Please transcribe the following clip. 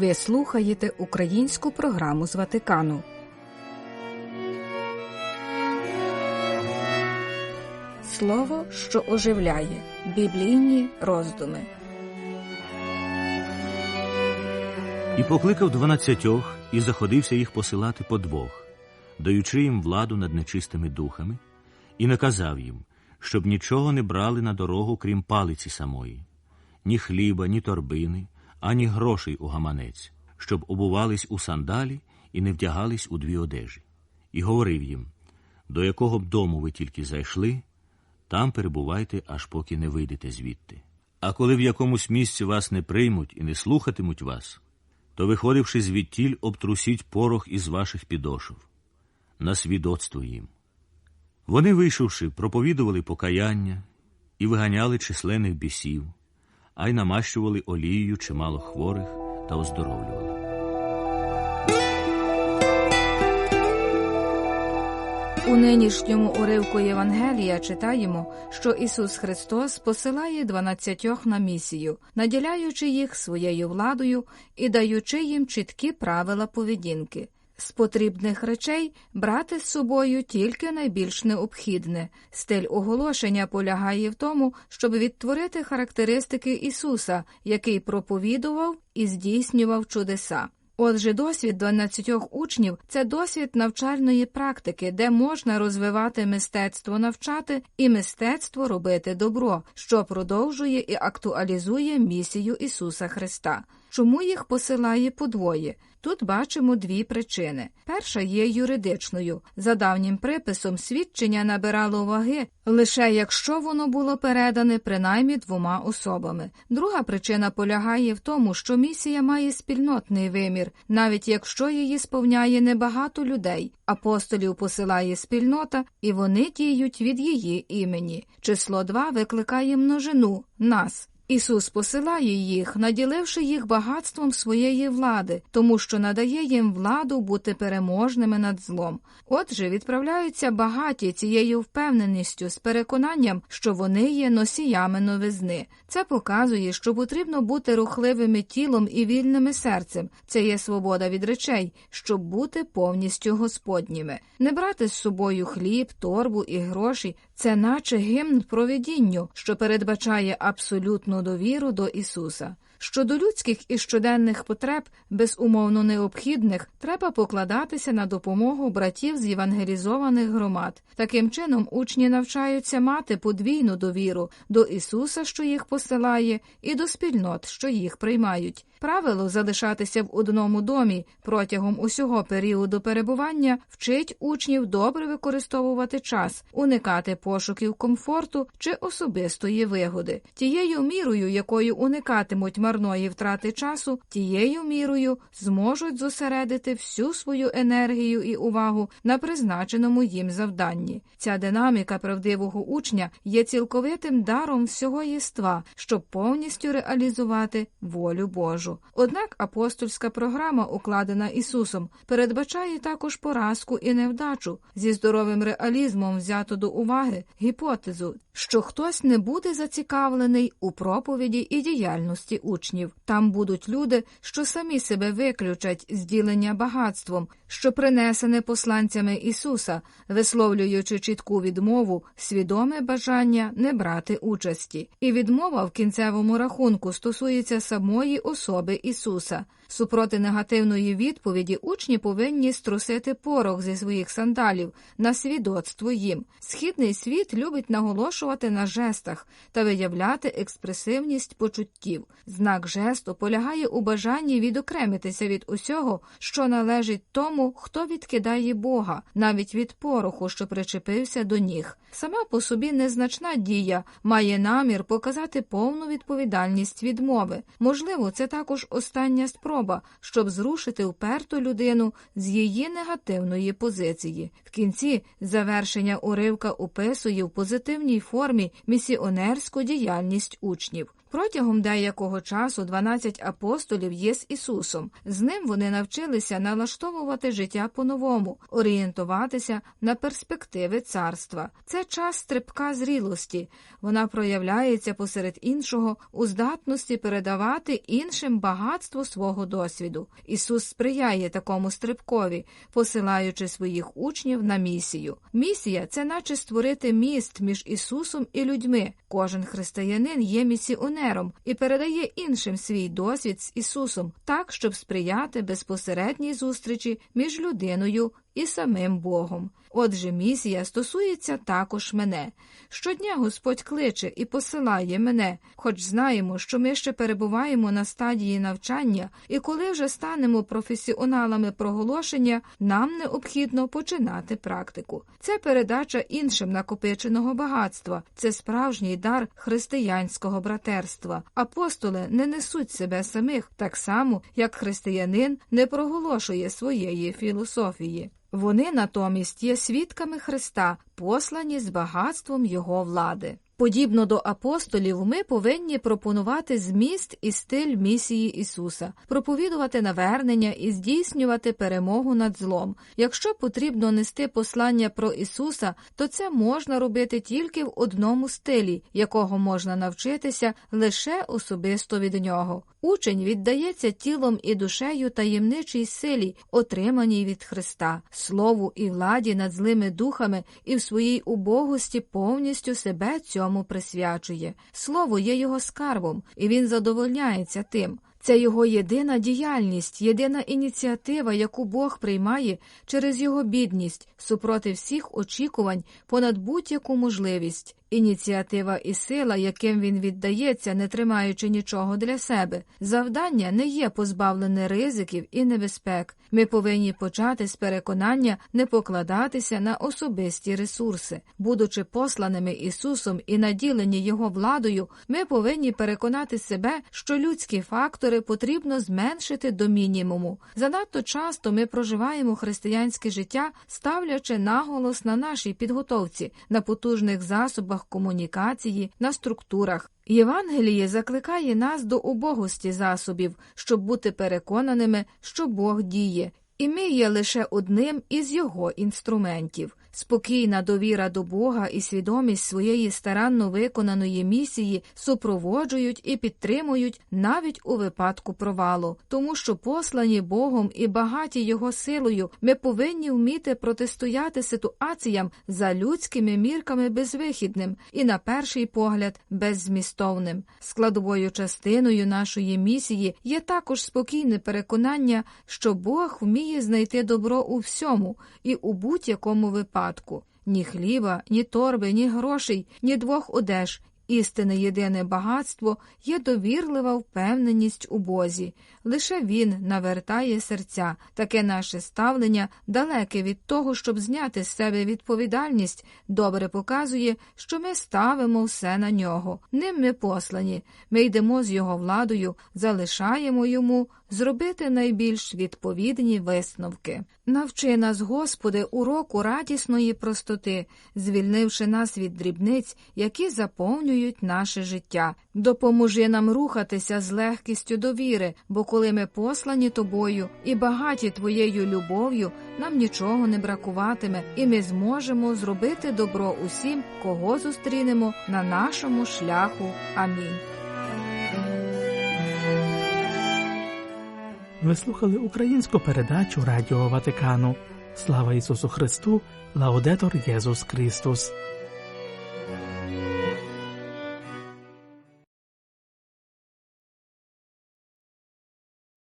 Ви слухаєте українську програму з Ватикану. Слово, що оживляє біблійні роздуми. І покликав дванадцятьох і заходився їх посилати по двох, даючи їм владу над нечистими духами, і наказав їм, щоб нічого не брали на дорогу, крім палиці самої, ні хліба, ні торбини, ані грошей у гаманець, щоб обувались у сандалі і не вдягались у дві одежі. І говорив їм: до якого б дому ви тільки зайшли, там перебувайте, аж поки не вийдете звідти. А коли в якомусь місці вас не приймуть і не слухатимуть вас, то, виходивши звідтіль, обтрусіть порох із ваших підошов на свідоцтво їм. Вони, вийшовши, проповідували покаяння і виганяли численних бісів, а й намащували олією чимало хворих та оздоровлювали. У нинішньому уривку Євангелія читаємо, що Ісус Христос посилає дванадцятьох на місію, наділяючи їх своєю владою і даючи їм чіткі правила поведінки. З потрібних речей брати з собою тільки найбільш необхідне. Стиль оголошення полягає в тому, щоб відтворити характеристики Ісуса, який проповідував і здійснював чудеса. Отже, досвід 12 учнів це досвід навчальної практики, де можна розвивати мистецтво навчати і мистецтво робити добро, що продовжує і актуалізує місію Ісуса Христа. Чому їх посилає подвоє? Тут бачимо дві причини. Перша є юридичною. За давнім приписом свідчення набирало ваги лише якщо воно було передане принаймні двома особами. Друга причина полягає в тому, що місія має спільнотний вимір, навіть якщо її сповняє небагато людей. Апостолів посилає спільнота, і вони діють від її імені. Число два викликає множину нас. Ісус посилає їх, наділивши їх багатством своєї влади, тому що надає їм владу бути переможними над злом. Отже, відправляються багаті цією впевненістю з переконанням, що вони є носіями новизни. Це показує, що потрібно бути рухливими тілом і вільними серцем. Це є свобода від речей, щоб бути повністю господніми. Не брати з собою хліб, торбу і гроші це наче гімн провидінню, що передбачає абсолютну довіру до Ісуса. Щодо людських і щоденних потреб, безумовно необхідних, треба покладатися на допомогу братів з євангелізованих громад. Таким чином, учні навчаються мати подвійну довіру до Ісуса, що їх посилає, і до спільнот, що їх приймають. Правило залишатися в одному домі протягом усього періоду перебування вчить учнів добре використовувати час, уникати пошуків комфорту чи особистої вигоди. Тією мірою, якою уникатимуть марної втрати часу, тією мірою зможуть зосередити всю свою енергію і увагу на призначеному їм завданні. Ця динаміка правдивого учня є цілковитим даром всього єства, щоб повністю реалізувати волю Божу. Однак апостольська програма, укладена Ісусом, передбачає також поразку і невдачу. Зі здоровим реалізмом взято до уваги гіпотезу, що хтось не буде зацікавлений у проповіді і діяльності учнів. Там будуть люди, що самі себе виключать з ділення багатством, що принесене посланцями Ісуса, висловлюючи чітку відмову, свідоме бажання не брати участі, і відмова в кінцевому рахунку стосується самої особи Ісуса. Супроти негативної відповіді учні повинні струсити порох зі своїх сандалів на свідоцтво їм. Східний світ любить наголошувати на жестах та виявляти експресивність почуттів. Знак жесту полягає у бажанні відокремитися від усього, що належить тому, хто відкидає Бога, навіть від пороху, що причепився до ніг. Сама по собі незначна дія має намір показати повну відповідальність відмови. Можливо, це також остання спроба, щоб зрушити вперту людину з її негативної позиції. В кінці завершення уривка описує в позитивній формі місіонерську діяльність учнів. Протягом деякого часу 12 апостолів є з Ісусом. З ним вони навчилися налаштовувати життя по-новому, орієнтуватися на перспективи царства. Це час стрибка зрілості. Вона проявляється посеред іншого у здатності передавати іншим багатство свого досвіду. Ісус сприяє такому стрибкові, посилаючи своїх учнів на місію. Місія це наче створити міст між Ісусом і людьми. Кожен християнин є місіонером і передає іншим свій досвід з Ісусом так, щоб сприяти безпосередній зустрічі між людиною і самим Богом. Отже, місія стосується також мене. Щодня Господь кличе і посилає мене, хоч знаємо, що ми ще перебуваємо на стадії навчання, і коли вже станемо професіоналами проголошення, нам необхідно починати практику. Це передача іншим накопиченого багатства, це справжній дар християнського братерства. Апостоли не несуть себе самих так само, як християнин не проголошує своєї філософії. Вони натомість є свідками Христа, послані з багатством Його влади. Подібно до апостолів, ми повинні пропонувати зміст і стиль місії Ісуса, проповідувати навернення і здійснювати перемогу над злом. Якщо потрібно нести послання про Ісуса, то це можна робити тільки в одному стилі, якого можна навчитися лише особисто від нього. Учень віддається тілом і душею таємничій силі, отриманій від Христа, слову і владі над злими духами, і в своїй убогості повністю себе цьому присвячує. Слово є його скарбом, і він задовольняється тим. Це його єдина діяльність, єдина ініціатива, яку Бог приймає через його бідність, супроти всіх очікувань, понад будь-яку можливість. Ініціатива і сила, яким він віддається, не тримаючи нічого для себе. Завдання не є позбавлене ризиків і небезпек. Ми повинні почати з переконання не покладатися на особисті ресурси. Будучи посланими Ісусом і наділені Його владою, ми повинні переконати себе, що людські фактори потрібно зменшити до мінімуму. Занадто часто ми проживаємо християнське життя, ставлячи наголос на нашій підготовці, на потужних засобах комунікації, на структурах. Євангеліє закликає нас до убогості засобів, щоб бути переконаними, що Бог діє, і ми є лише одним із його інструментів. Спокійна довіра до Бога і свідомість своєї старанно виконаної місії супроводжують і підтримують навіть у випадку провалу, тому що послані Богом і багаті його силою, ми повинні вміти протистояти ситуаціям за людськими мірками безвихідним і, на перший погляд, беззмістовним. Складовою частиною нашої місії є також спокійне переконання, що Бог вміє знайти добро у всьому і у будь-якому випадку випадку ні хліба, ні торби, ні грошей, ні двох одеж. Істинне єдине багатство є довірлива впевненість у Бозі. Лише він навертає серця. Таке наше ставлення, далеке від того, щоб зняти з себе відповідальність, добре показує, що ми ставимо все на нього. Ним ми послані. Ми йдемо з його владою, залишаємо йому зробити найбільш відповідні висновки. Навчи нас, Господи, уроку радісної простоти, звільнивши нас від дрібниць, які заповнюють наше життя. Допоможи нам рухатися з легкістю довіри, бо коли ми послані тобою і багаті твоєю любов'ю, нам нічого не бракуватиме, і ми зможемо зробити добро усім, кого зустрінемо на нашому шляху. Амінь. Ви слухали українську передачу Радіо Ватикану. Слава Ісусу Христу, Лаудетор Єсус Христос.